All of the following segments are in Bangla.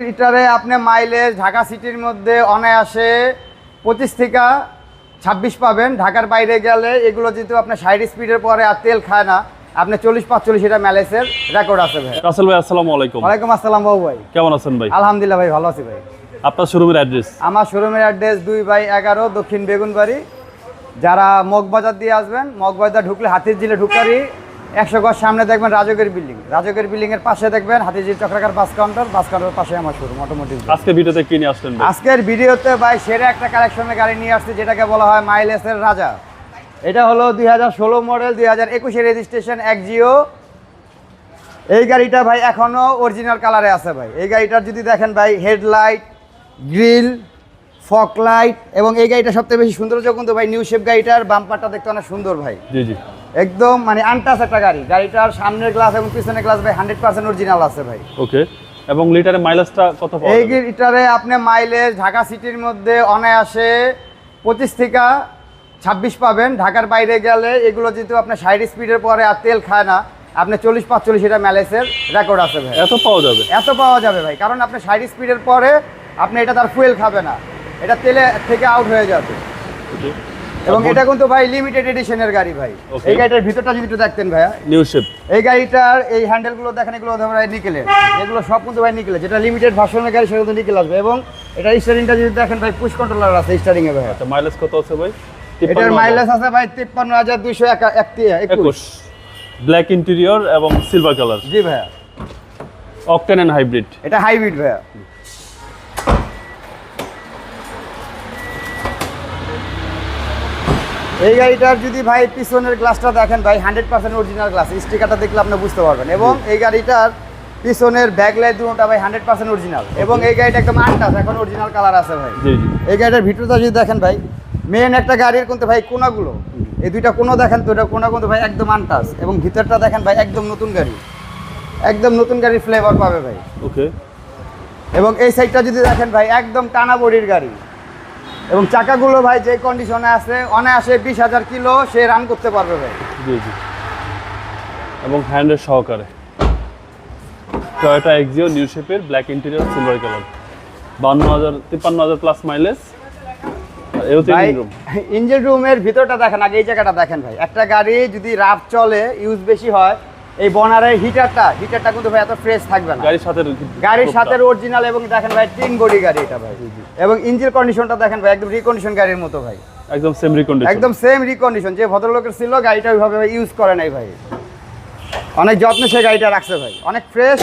লিটারে আপনি মাইলেজ ঢাকা সিটির মধ্যে অনায়াসে পঁচিশ থেকে ছাব্বিশ পাবেন। ঢাকার বাইরে গেলে এগুলো যেহেতু আপনার ষাট স্পিডের পরে আর তেল খায় না আপনি চল্লিশ পাঁচচল্লিশ এটা ম্যালেজের রেকর্ড আছে ভাই। রাসেল ভাই আসসালামু আলাইকুম। ওয়ালাইকুম আসসালাম বাবু ভাই। কেমন আছেন ভাই? আলহামদুলিল্লাহ ভাই ভালো আছি ভাই। আপনার শোরুমের অ্যাড্রেস আমার শোরুমের অ্যাড্রেস দুই বাই এগারো দক্ষিণ বেগুনবাড়ি। যারা মগবাজার দিয়ে আসবেন মগবাজার ঢুকলে হাতির জিলে ঢুকারি একশো গজ সামনে দেখবেন রাজকের বিল্ডিং। রাজকের বিল্ডিং এর পাশে দেখবেন হাতিঝিল চক্রাকার বাস কাউন্টার বাস কাউন্টার পাশে আমার শোরুম অটোমোটিভ আজকে ভিডিওতে কি নিয়ে আসলেন ভাই? আজকের ভিডিওতে ভাই সেরা একটা কালেকশনের গাড়ি নিয়ে আসছে যেটাকে বলা হয় মাইলেসের রাজা। এটা হলো দুই হাজার ষোলো মডেল দুই হাজার একুশে রেজিস্ট্রেশন এক জিও। এই গাড়িটা ভাই এখনও অরিজিনাল কালারে আছে ভাই। এই গাড়িটার যদি দেখেন ভাই হেডলাইট গ্রিল ফক লাইট এবং এই গাড়িটা সবথেকে বেশি সৌন্দর্য কিন্তু ভাই নিউ শেপ গাড়িটার বাম্পারটা দেখতে অনেক সুন্দর ভাই। জি জি। একদম মানে আনটাস একটা গাড়ি। গাড়িটার সামনের গ্লাস এবং পিছনের গ্লাস ভাই হান্ড্রেড পার্সেন্ট অরিজিনাল আছে ভাই। ওকে এবং লিটারে মাইলেজটা কত পাওয়া এই? গিটারে আপনি মাইলেজ ঢাকা সিটির মধ্যে অনায়াসে পঁচিশ থেকে ছাব্বিশ পাবেন। ঢাকার বাইরে গেলে এগুলো যেহেতু আপনার ষাট স্পিডের পরে আর তেল খায় না আপনি চল্লিশ পাঁচচল্লিশ এটা ম্যালেজের রেকর্ড আছে ভাই। এত পাওয়া যাবে? এত পাওয়া যাবে ভাই কারণ আপনি ষাট স্পিডের পরে আপনি এটা তার ফুয়েল খাবে না। এটা তেলে থেকে আউট হয়ে যাবে। এবং এটা কিন্তু ভাই লিমিটেড এডিশনের গাড়ি ভাই. এই গাড়িটার ভিতরটা যদি একটু দেখতেন ভাইয়া। নিউ শেপ এই গাড়িটার এই হ্যান্ডেলগুলো দেখেন এগুলো ভাই নিকেলের এগুলো সব কিন্তু ভাই নিকেলের যেটা লিমিটেড ভার্সনের গাড়ি সেটা কিন্তু নিকেল আসবে। এবং এটা স্টারিংটা যদি দেখেন ভাই পুশ কন্ট্রোলার আছে স্টারিং এ ভাই আচ্ছা মাইলেজ কত আছে ভাই? এটার মাইলেজ আছে ভাই তিপ্পান্ন হাজার দুইশো একুশ। ব্ল্যাক ইন্টেরিয়র এবং সিলভার কালার জি ভাইয়া। অকটেন অ্যান্ড হাইব্রিড এটা হাইব্রিড ভাইয়া। এই গাড়িটার যদি ভাই পিছনের গ্লাসটা দেখেন ভাই হান্ড্রেড পার্সেন্ট অরিজিনাল গ্লাস স্টিকারটা দেখলে আপনি বুঝতে পারবেন। এবং এই গাড়িটার পিছনের ব্যাকলাইট দুটোটা ভাই হান্ড্রেড পার্সেন্ট অরিজিনাল এবং এই গাড়িটা একদম আনটাস এখন অরিজিনাল কালার আছে ভাই। এই গাড়িটার ভিতরটা যদি দেখেন ভাই মেন একটা গাড়ির কিন্তু ভাই কোনাগুলো। এই দুইটা কোনো দেখেন তো এটা কোনা কিন্তু ভাই একদম আনটাস এবং ভিতরটা দেখেন ভাই একদম নতুন গাড়ি। একদম নতুন গাড়ির ফ্লেভার পাবে ভাই। ওকে এবং এই সাইডটা যদি দেখেন ভাই একদম টানা বডির গাড়ি। এবং চাকাগুলো ভাই যে কন্ডিশনে আছে অনায়াসে বিশ হাজার কিলো সে রান করতে পারবে ভাই। জি জি। এবং হ্যান্ডের সহকারে। টয়োটা এক্সিও নিউ শেপের ব্ল্যাক ইন্টেরিয়র সিলভার কালার বান্ন হাজার তিপ্পান্ন হাজার প্লাস মাইলেজ ইঞ্জিন রুমের ভিতরটা দেখেন আগে এই জায়গাটা দেখেন ভাই। একটা গাড়ি যদি রাফ চলে ইউজ বেশি হয় এই বনারের হিটারটা হিটারটা কিন্তু ভাই এত ফ্রেশ থাকবে না। গাড়ির সাথে গাড়ির সাথে অরিজিনাল এবং দেখেন ভাই তিন বডি গাড়ি এটা ভাই। এবং ইঞ্জিন কন্ডিশনটা দেখেন ভাই একদম রিকন্ডিশন গাড়ির মতো ভাই। একদম সেম রিকন্ডিশন একদম সেম রিকন্ডিশন যে ভদ্রলোকের ছিল গাড়িটা ওইভাবে ইউজ করে নাই ভাই। অনেক যত্নে সে গাড়িটা রাখছে ভাই। অনেক ফ্রেশ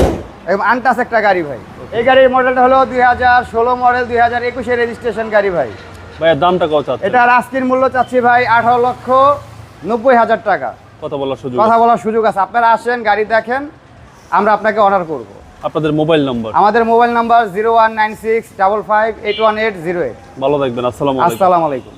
এবং আনটাস একটা গাড়ি ভাই। এই গাড়ির মডেলটা হলো দুই হাজার ষোলো মডেল দুই হাজার একুশে রেজিস্ট্রেশন গাড়ি ভাই। ভাই দামটা কত এটা আজকের মূল্য চাচ্ছি ভাই আঠারো লক্ষ নব্বই হাজার টাকা। কথা বলার সুযোগ কথা আছে। বলার সুযোগ আছে। আপনারা আসেন গাড়ি দেখেন আমরা আপনাকে অর্ডার করব। আপনাদের মোবাইল নাম্বার আমাদের mobile number zero one nine six double five eight one eight zero eight ভালো থাকবেন আসসালাম আসসালামু আলাইকুম।